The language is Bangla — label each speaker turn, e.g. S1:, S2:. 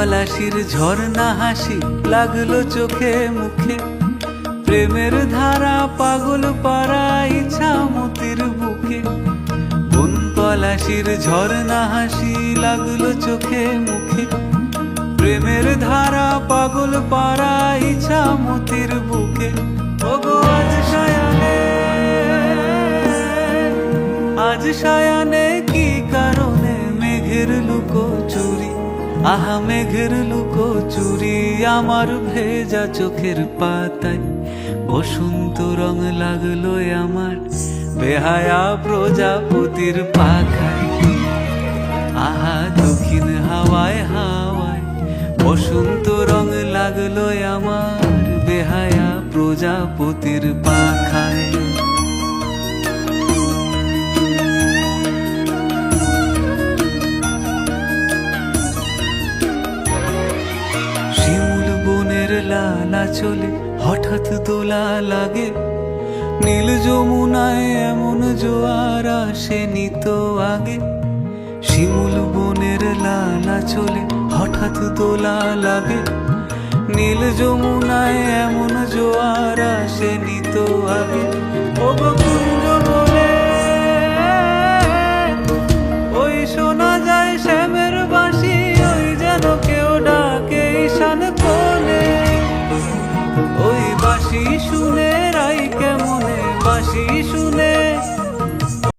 S1: পলাশির ঝর্ণা হাসি লাগল চোখে মুখে। প্রেমের ধারা পাগল পাড়া ইচ্ছা মতির বুকে। বন পলাশির ঝর্ণা হাসি লাগল চোখে মুখে? প্রেমের ধারা পাগল পাড়া ইচ্ছা মতির বুকে আজ সায়ানে আজ সায়ানে আহা মেঘের লুকো চুরি আমার ভেজা চোখের পাতায়। বসন্ত রং লাগল আমার বেহায়া প্রজাপতির পাখায়। আহা দক্ষিণ হাওয়ায় হাওয়ায় বসন্ত রং লাগল আমার বেহায়া প্রজাপতির পাখায়। লালা চলে, হঠাৎ দোলা লাগে। নীল যমুনায় এমন জোয়ার আসে নিত আগে। শিমুল বনের লালা চলে, হঠাৎ দোলা লাগে। নীল যমুনায় এমন জোয়ার আসে নিত আগে। ও